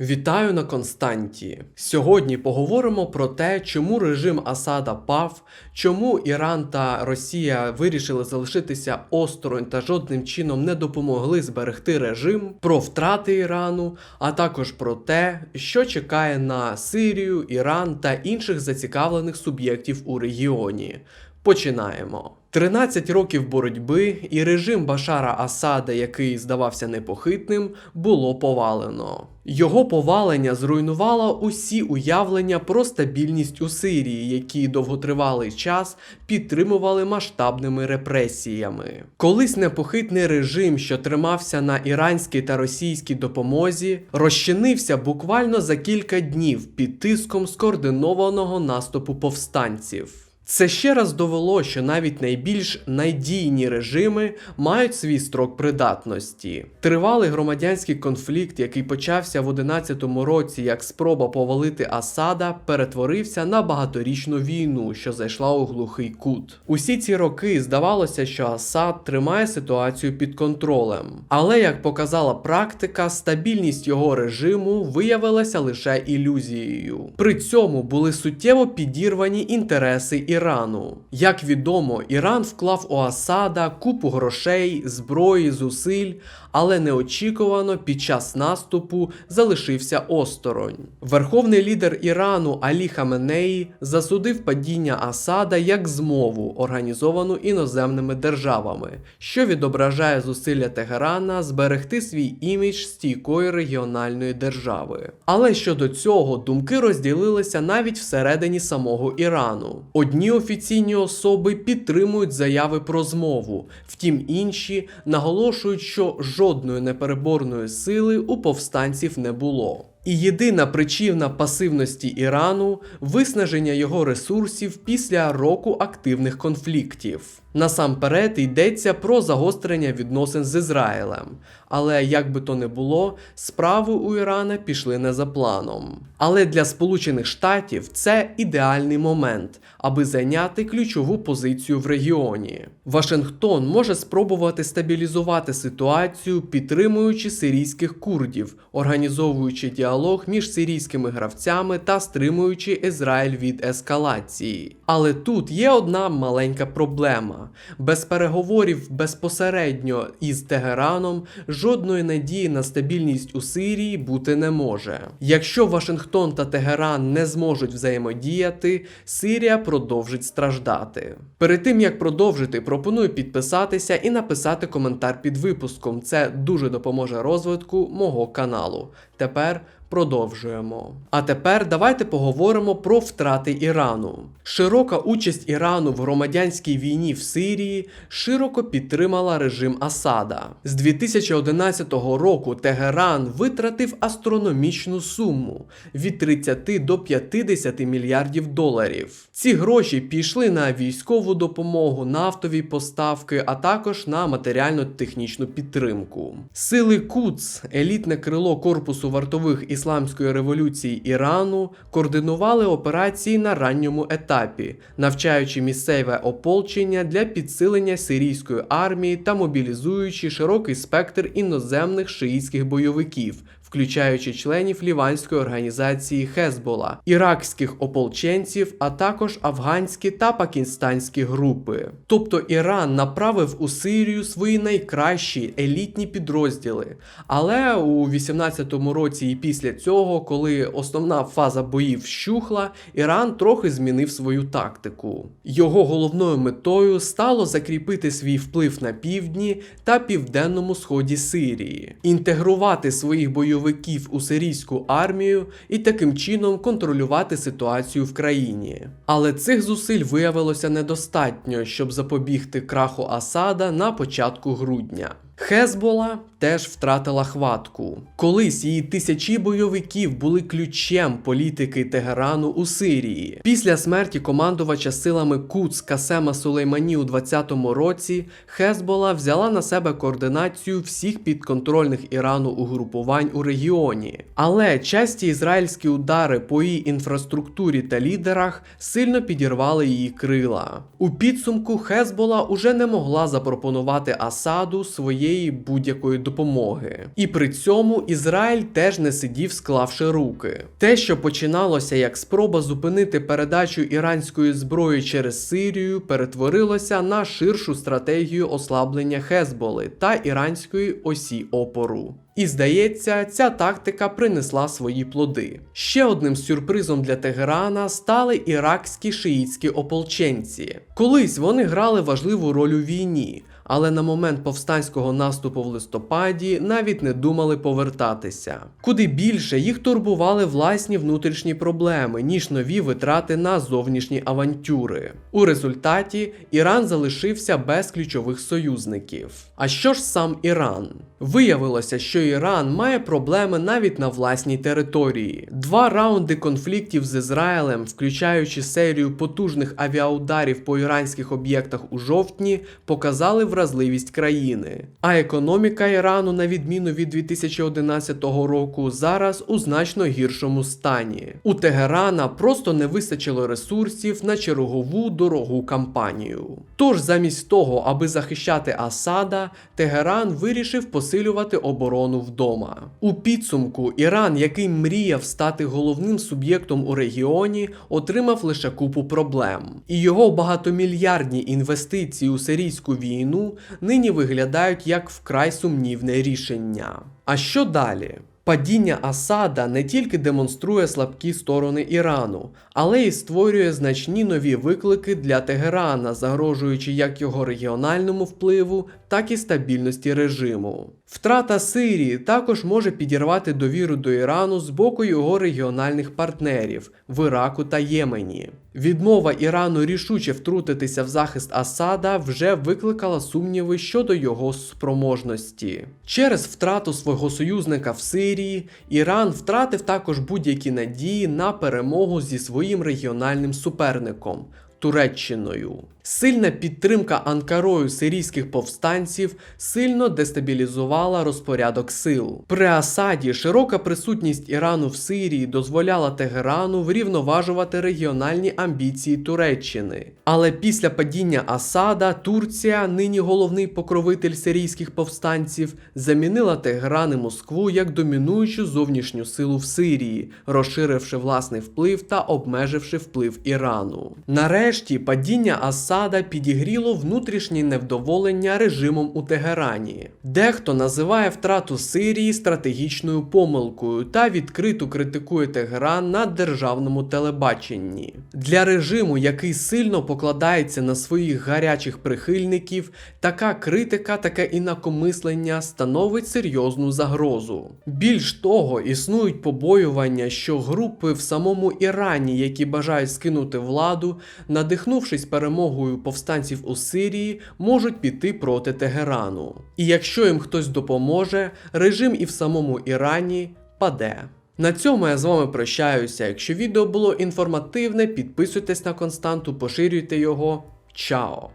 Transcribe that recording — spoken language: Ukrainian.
Вітаю на Константі. Сьогодні поговоримо про те, чому режим Асада пав, чому Іран та Росія вирішили залишитися осторонь та жодним чином не допомогли зберегти режим, про втрати Ірану, а також про те, що чекає на Сирію, Іран та інших зацікавлених суб'єктів у регіоні. Починаємо. 13 років боротьби і режим Башара Асада, який здавався непохитним, було повалено. Його повалення зруйнувало усі уявлення про стабільність у Сирії, які довготривалий час підтримували масштабними репресіями. Колись непохитний режим, що тримався на іранській та російській допомозі, розчинився буквально за кілька днів під тиском скоординованого наступу повстанців. Це ще раз довело, що навіть найбільш надійні режими мають свій строк придатності. Тривалий громадянський конфлікт, який почався в 11-му році як спроба повалити Асада, перетворився на багаторічну війну, що зайшла у глухий кут. Усі ці роки здавалося, що Асад тримає ситуацію під контролем. Але як показала практика, стабільність його режиму виявилася лише ілюзією. При цьому були суттєво підірвані інтереси Ірану. Як відомо, Іран вклав у Асада купу грошей, зброї, зусиль, але неочікувано під час наступу залишився осторонь. Верховний лідер Ірану Алі Хаменеї засудив падіння Асада як змову, організовану іноземними державами, що відображає зусилля Тегерана зберегти свій імідж стійкої регіональної держави. Але щодо цього думки розділилися навіть всередині самого Ірану. Одні офіційні особи підтримують заяви про змову, втім інші наголошують, що жодної непереборної сили у повстанців не було. І єдина причина пасивності Ірану виснаження його ресурсів після року активних конфліктів. Насамперед йдеться про загострення відносин з Ізраїлем. Але як би то не було, справи у Ірана пішли не за планом. Але для Сполучених Штатів це ідеальний момент, аби зайняти ключову позицію в регіоні. Вашингтон може спробувати стабілізувати ситуацію, підтримуючи сирійських курдів, організовуючи діалог між сирійськими гравцями та стримуючи Ізраїль від ескалації. Але тут є одна маленька проблема: без переговорів безпосередньо із Тегераном жодної надії на стабільність у Сирії бути не може. Якщо Вашингтон та Тегеран не зможуть взаємодіяти, Сирія продовжить страждати. Перед тим як продовжити, пропоную підписатися і написати коментар під випуском. Це дуже допоможе розвитку мого каналу. Тепер продовжуємо. А тепер давайте поговоримо про втрати Ірану. Широка участь Ірану в громадянській війні в Сирії широко підтримала режим Асада. З 2011 року Тегеран витратив астрономічну суму від 30 до 50 мільярдів доларів. Ці гроші пішли на військову допомогу, нафтові поставки, а також на матеріально-технічну підтримку. Сили Куц, елітне крило корпусу вартових ісламської революції Ірану, координували операції на ранньому етапі, навчаючи місцеве ополчення для підсилення сирійської армії та мобілізуючи широкий спектр іноземних шиїтських бойовиків, включаючи членів ліванської організації Хезбола, іракських ополченців, а також афганські та пакистанські групи. Тобто Іран направив у Сирію свої найкращі елітні підрозділи. Але у 18-му році і після цього, коли основна фаза боїв вщухла, Іран трохи змінив свою тактику. Його головною метою стало закріпити свій вплив на півдні та південному сході Сирії, інтегрувати своїх бойовиків у сирійську армію і таким чином контролювати ситуацію в країні. Але цих зусиль виявилося недостатньо, щоб запобігти краху Асада на початку грудня. Хезбола теж втратила хватку. Колись її тисячі бойовиків були ключем політики Тегерану у Сирії. Після смерті командувача силами Куц Касема Сулеймані у 20-му році Хезбола взяла на себе координацію всіх підконтрольних Ірану угрупувань у регіоні. Але часті ізраїльські удари по її інфраструктурі та лідерах сильно підірвали її крила. У підсумку Хезбола уже не могла запропонувати Асаду своє своєї будь-якої допомоги. І при цьому Ізраїль теж не сидів, склавши руки. Те, що починалося як спроба зупинити передачу іранської зброї через Сирію, перетворилося на ширшу стратегію ослаблення Хезболи та іранської осі опору. І здається, ця тактика принесла свої плоди. Ще одним сюрпризом для Тегерана стали іракські шиїцькі ополченці. Колись вони грали важливу роль у війні, але на момент повстанського наступу в листопаді навіть не думали повертатися. Куди більше їх турбували власні внутрішні проблеми, ніж нові витрати на зовнішні авантюри. У результаті Іран залишився без ключових союзників. А що ж сам Іран? Виявилося, що Іран має проблеми навіть на власній території. Два раунди конфліктів з Ізраїлем, включаючи серію потужних авіаударів по іранських об'єктах у жовтні, показали вразливість країни. А економіка Ірану, на відміну від 2011 року, зараз у значно гіршому стані. У Тегерана просто не вистачило ресурсів на чергову дорогу кампанію. Тож, замість того, аби захищати Асада, Тегеран вирішив посилювати оборону вдома. У підсумку Іран, який мріяв стати головним суб'єктом у регіоні, отримав лише купу проблем. І його багатомільярдні інвестиції у сирійську війну нині виглядають як вкрай сумнівне рішення. А що далі? Падіння Асада не тільки демонструє слабкі сторони Ірану, але й створює значні нові виклики для Тегерана, загрожуючи як його регіональному впливу, так і стабільності режиму. Втрата Сирії також може підірвати довіру до Ірану з боку його регіональних партнерів в Іраку та Ємені. Відмова Ірану рішуче втрутитися в захист Асада вже викликала сумніви щодо його спроможності. Через втрату свого союзника в Сирії Іран втратив також будь-які надії на перемогу зі своїм регіональним суперником. Туреччиною. Сильна підтримка Анкарою сирійських повстанців сильно дестабілізувала розпорядок сил. При Асаді широка присутність Ірану в Сирії дозволяла Тегерану врівноважувати регіональні амбіції Туреччини. Але після падіння Асада Турція, нині головний покровитель сирійських повстанців, замінила Тегеран і Москву як домінуючу зовнішню силу в Сирії, розширивши власний вплив та обмеживши вплив Ірану. Нарешті падіння Асада Асада підігріло внутрішнє невдоволення режимом у Тегерані. Дехто називає втрату Сирії стратегічною помилкою та відкрито критикує Тегеран на державному телебаченні. Для режиму, який сильно покладається на своїх гарячих прихильників, така критика, таке інакомислення становить серйозну загрозу. Більш того, існують побоювання, що групи в самому Ірані, які бажають скинути владу, надихнувшись перемогою повстанців у Сирії, можуть піти проти Тегерану. І якщо їм хтось допоможе, режим і в самому Ірані паде. На цьому я з вами прощаюся. Якщо відео було інформативне, підписуйтесь на константу, поширюйте його. Чао!